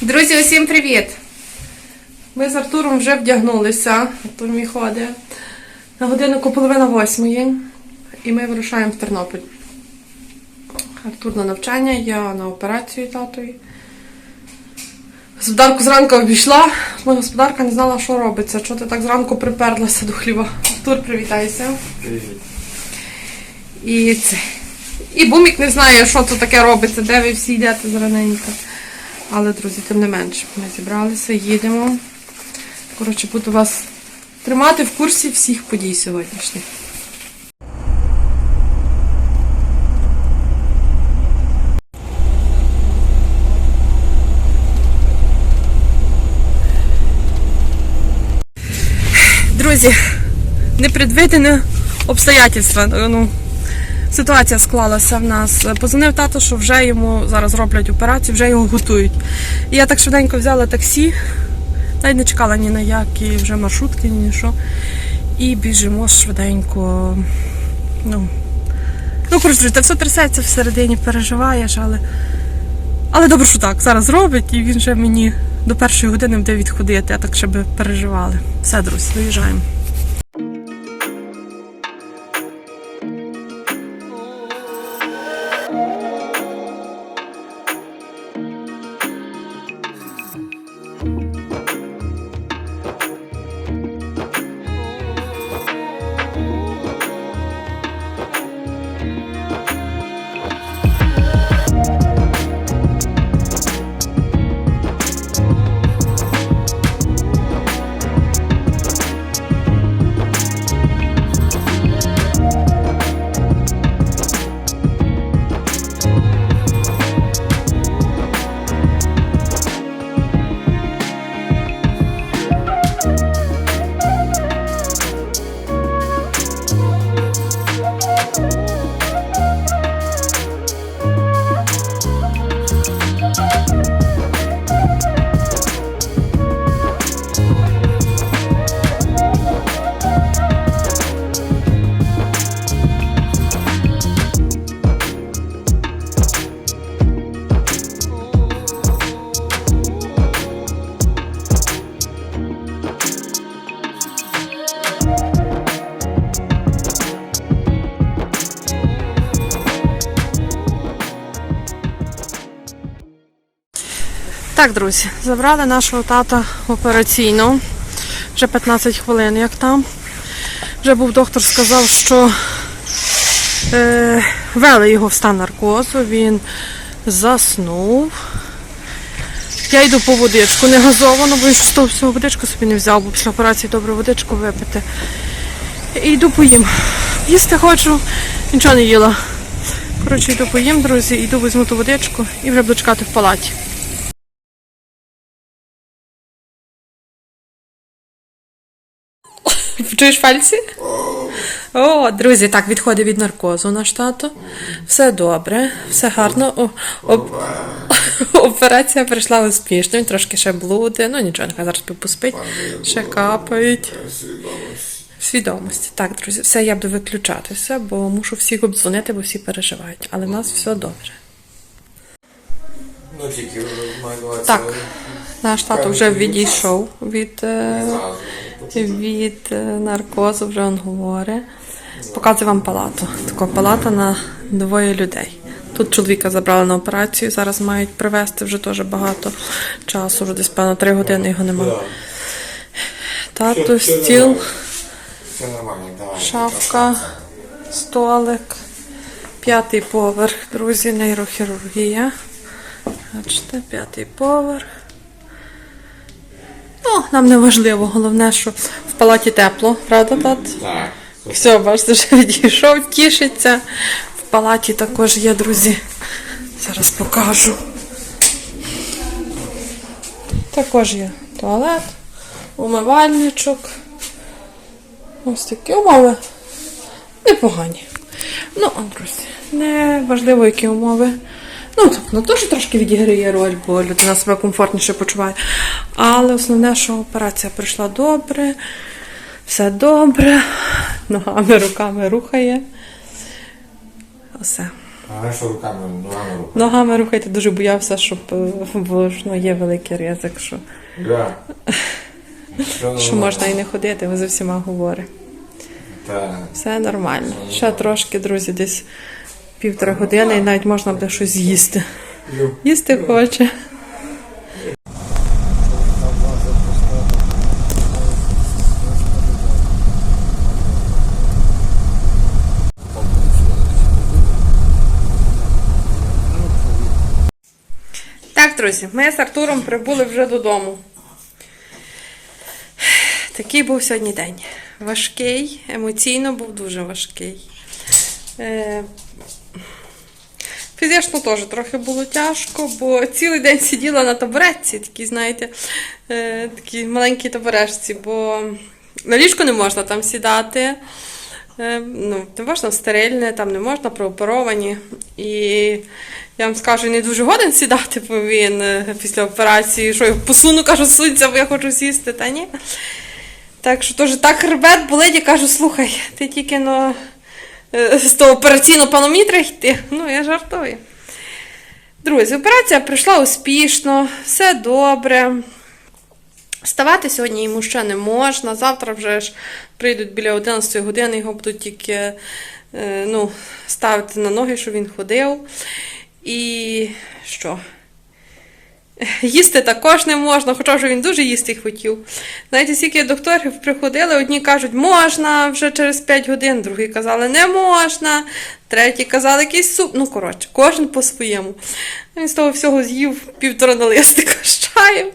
Друзі, усім привіт! Ми з Артуром вже вдягнулися. Артур мій ходить. На годиннику половина восьмої. І ми вирушаємо в Тернопіль. Артур на навчання, я на операцію татові. Господарку зранку обійшла. Моя господарка не знала, що робиться. Чого ти так зранку приперлася до хліба? Артур, привітайся. Привіт. І це. І бумік не знає, що це таке робиться, де ви всі йдете зраненько. Але, друзі, тим не менше, ми зібралися, їдемо. Коротше, буду вас тримати в курсі всіх подій сьогоднішніх. Друзі, непредвидені обстоятельства. Ну, ситуація склалася в нас. Позвонив тато, що вже йому зараз роблять операцію, вже його готують. І я так швиденько взяла таксі, навіть не чекала ні на які вже маршрутки, ні на що. І біжимо швиденько. Ну, ну коротше, все трясеться всередині, переживаєш, але. Але добре, що так, зараз робить, і він вже мені до першої години буде відходити, а так ще би переживали. Все, друзі, виїжджаємо. Так, друзі, забрали нашого тата в операційну. Вже 15 хвилин, як там. Вже був доктор сказав, що е, вели його в стан наркозу, він заснув. Я йду по водичку, не газовано, бо він щось всього водичку собі не взяв, бо після операції добре водичку випити. І йду поїм. Їсти хочу, нічого не їла. Коротше, йду поїм, друзі, йду візьму ту водичку і вже буду чекати в палаті. Чуєш пальці? О, друзі, так, відходить від наркозу наш тато. Все добре, все гарно. О, оп- Операція пройшла успішно, він трошки ще блуди, ну нічого, нехай зараз поспить, ще капають. В свідомості. Так, друзі, все, я буду виключатися, бо мушу всіх обдзвонити, бо всі переживають. Але в нас все добре. Ну тільки Так, наш тато вже відійшов від, е, від е, наркозу, вже він говорить. Показую вам палату. Така палата на двоє людей. Тут чоловіка забрали на операцію, зараз мають привезти вже теж багато часу, вже десь певно три години його немає. Тато, стіл, шафка, столик, п'ятий поверх, друзі, нейрохірургія. Бачите, п'ятий поверх. Ну, нам не важливо, головне, що в палаті тепло, правда, тат? Так. Все, бачите, вже відійшов, тішиться. В палаті також є, друзі. Зараз покажу. Також є туалет, умивальничок. Ось такі умови. Непогані. Ну, друзі, не важливо, які умови. Ну, ну теж трошки відіграє роль, бо людина себе комфортніше почуває. Але основне, що операція пройшла добре, все добре, ногами, руками рухає. Все. А що руками, ногами рухати? Ногами рухайте, дуже боявся, щоб е, бо ж, ну, є великий ризик, що, Да. що можна і не ходити, ви за всіма говорить. Все нормально. Ще трошки, друзі, десь півтора години і навіть можна буде щось з'їсти. Їсти хоче. Так, друзі, ми з Артуром прибули вже додому. Такий був сьогодні день. Важкий, емоційно був дуже важкий. Е, Фізично теж трохи було тяжко, бо цілий день сиділа на табуретці, такі, знаєте, е, такі маленькі табурешці, бо на ліжку не можна там сідати. Е, ну, не можна стерильне, там не можна прооперовані. І я вам скажу, не дуже годен сідати, бо після операції, що я посуну, кажу, сунься, бо я хочу сісти, та ні. Так що теж так хребет болить, я кажу, слухай, ти тільки ну, з того операційного треба йти. Ну, я жартую. Друзі, операція пройшла успішно, все добре. Вставати сьогодні йому ще не можна. Завтра вже ж прийдуть біля 11 години, його будуть тільки е, ну, ставити на ноги, щоб він ходив. І що? Їсти також не можна, хоча вже він дуже їсти хотів. Знаєте, скільки докторів приходили, одні кажуть, можна вже через 5 годин, другі казали, не можна, треті казали, якийсь суп. Ну, коротше, кожен по-своєму. Він з того всього з'їв півтора налистика з чаєм.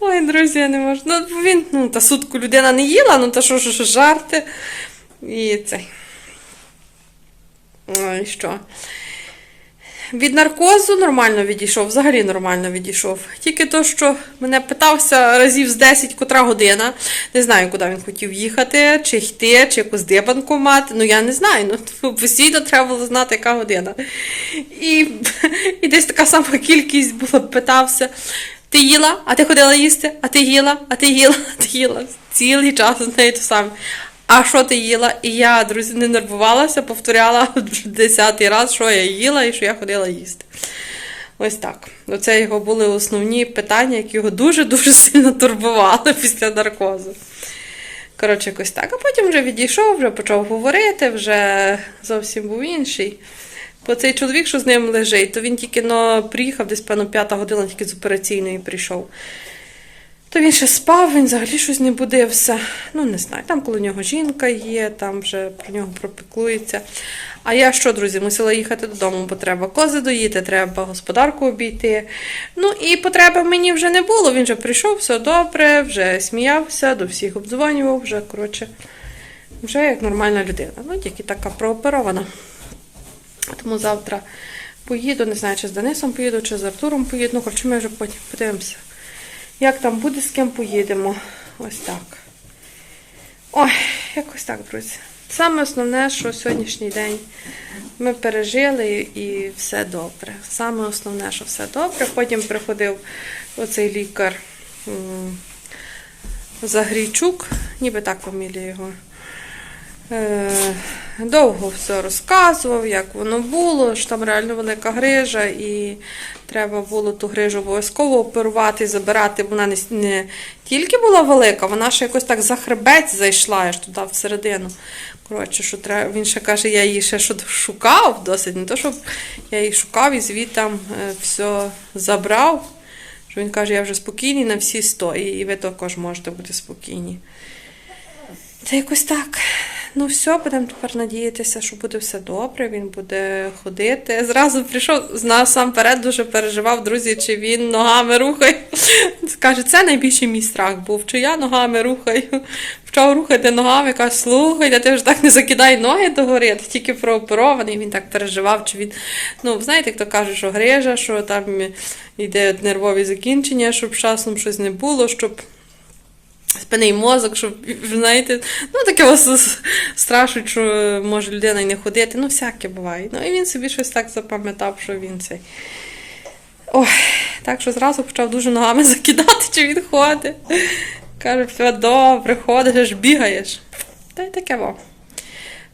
Ой, друзі, не можу. Ну, він, ну, та сутку людина не їла, ну та що ж жарти. І цей. Ой, що? Від наркозу нормально відійшов, взагалі нормально відійшов. Тільки то, що мене питався разів з 10, котра година. Не знаю, куди він хотів їхати, чи йти, чи якусь дибанку мати. Ну я не знаю. Ну постійно треба було знати, яка година. І, і десь така сама кількість була, питався. Ти їла, а ти ходила їсти, а ти їла, а ти їла, а ти їла. Цілий час з нею те саме. А що ти їла? І я, друзі, не нервувалася, повторяла десятий раз, що я їла і що я ходила їсти. Ось так. Оце його були основні питання, які його дуже-дуже сильно турбували після наркозу. Коротше, якось так. А потім вже відійшов, вже почав говорити, вже зовсім був інший. Бо цей чоловік, що з ним лежить, то він тільки но приїхав, десь, певно, п'ята година, тільки з операційної прийшов. То він ще спав, він взагалі щось не будився. Ну, не знаю, там коло нього жінка є, там вже про нього пропіклується. А я що, друзі, мусила їхати додому, бо треба кози доїти, треба господарку обійти. Ну і потреби мені вже не було. Він вже прийшов, все добре, вже сміявся, до всіх обдзвонював, вже, коротше, вже як нормальна людина. Ну, тільки така прооперована. Тому завтра поїду, не знаю, чи з Денисом поїду, чи з Артуром поїду. Ну, коротше, ми вже потім подивимося. Як там буде, з ким поїдемо. Ось так. Ой, якось так, друзі. Саме основне, що сьогоднішній день ми пережили і все добре. Саме основне, що все добре. Потім приходив оцей лікар Загрійчук, ніби так фамілія його. Довго все розказував, як воно було, що там реально велика грижа, і треба було ту грижу обов'язково оперувати, забирати, вона не, не тільки була велика, вона ще якось так за хребець зайшла аж туди всередину. Коротше, що треба, він ще каже, я її ще шукав досить, не то, щоб я її шукав і звідтам е, все забрав. Що він каже, я вже спокійний на всі сто, і, ви також можете бути спокійні. Та якось так. Ну, все, будемо тепер надіятися, що буде все добре, він буде ходити. Зразу прийшов з нас сам перед дуже переживав, друзі, чи він ногами рухає. Каже, це найбільший мій страх був, чи я ногами рухаю. Почав рухати ногами, каже, слухай, ти вже так не закидай ноги догори, ти тільки прооперований. Він так переживав, чи він. Ну, знаєте, як то каже, що грижа, що там йде нервові закінчення, щоб часом щось не було, щоб. Спинний мозок, щоб, знаєте, ну таке вас страшить, що може людина й не ходити. Ну, всяке буває. Ну, і він собі щось так запам'ятав, що він цей. Ой, так що зразу почав дуже ногами закидати, чи він ходить. Каже, все добре, ходиш, аж бігаєш. Та й таке во.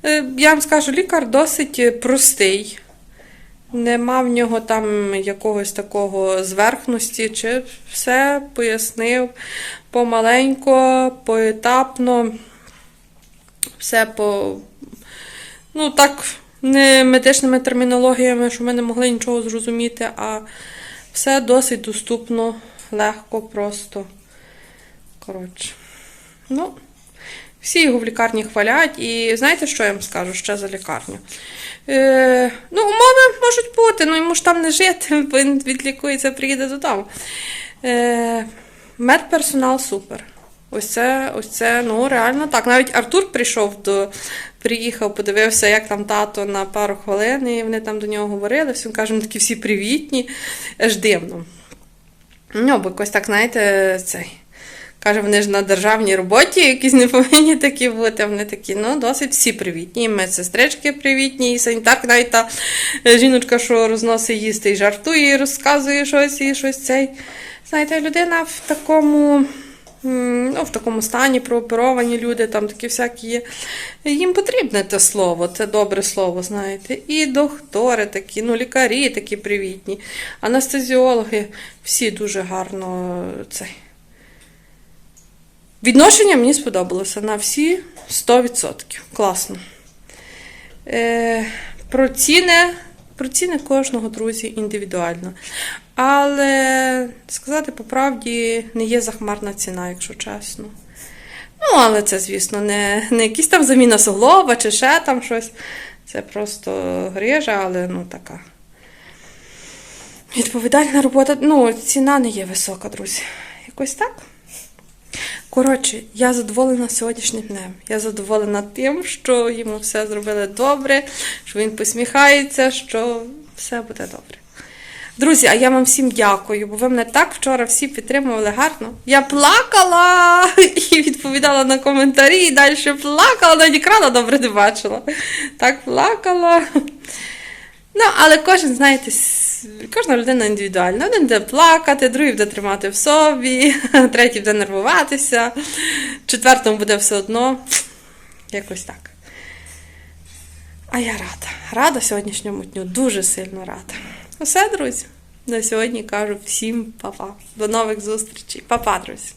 Е, Я вам скажу, лікар досить е, простий. Нема в нього там якогось такого зверхності, чи все пояснив помаленько, поетапно, все по. Ну, так, не медичними термінологіями, що ми не могли нічого зрозуміти, а все досить доступно, легко, просто. Коротше. Ну, всі його в лікарні хвалять. І знаєте, що я вам скажу ще за лікарню? Е, ну, умови можуть бути, ну йому ж там не жити, він відлікується, приїде додому. Е, медперсонал супер. Ось це, ось це, ну реально так. Навіть Артур прийшов до, приїхав, подивився, як там тато на пару хвилин, і вони там до нього говорили. Всім кажемо, такі всі привітні, аж дивно. Ну, бо якось так, знаєте, цей. Каже, вони ж на державній роботі якісь не повинні такі бути. Вони такі, ну, досить всі привітні. І медсестрички привітні, і санітарка, навіть та е, жіночка, що розносить їсти і жартує, і розказує щось, і щось цей. Знаєте, людина в такому. Ну, в такому стані прооперовані люди, там такі всякі є. Їм потрібне те слово, це добре слово, знаєте. І доктори такі, ну, лікарі такі привітні, анестезіологи, всі дуже гарно цей. Відношення мені сподобалося на всі 100%. Класно. Е, про, ціни, про ціни кожного, друзі, індивідуально. Але сказати по правді, не є захмарна ціна, якщо чесно. Ну, але це, звісно, не, не якісь там заміна суглоба чи ще там щось. Це просто грижа, але ну така. Відповідальна робота. Ну, ціна не є висока, друзі. Якось так. Коротше, я задоволена сьогоднішнім днем. Я задоволена тим, що йому все зробили добре, що він посміхається, що все буде добре. Друзі, а я вам всім дякую, бо ви мене так вчора всі підтримували гарно. Я плакала і відповідала на коментарі, і далі плакала, навіть екрана добре не бачила. Так плакала. Ну, але кожен, знаєте, кожна людина індивідуальна. Один буде плакати, другий буде тримати в собі, третій буде нервуватися, четвертому буде все одно. Якось так. А я рада. Рада сьогоднішньому дню, дуже сильно рада. Усе, друзі. На сьогодні кажу всім па-па. До нових зустрічей. Па-па, друзі.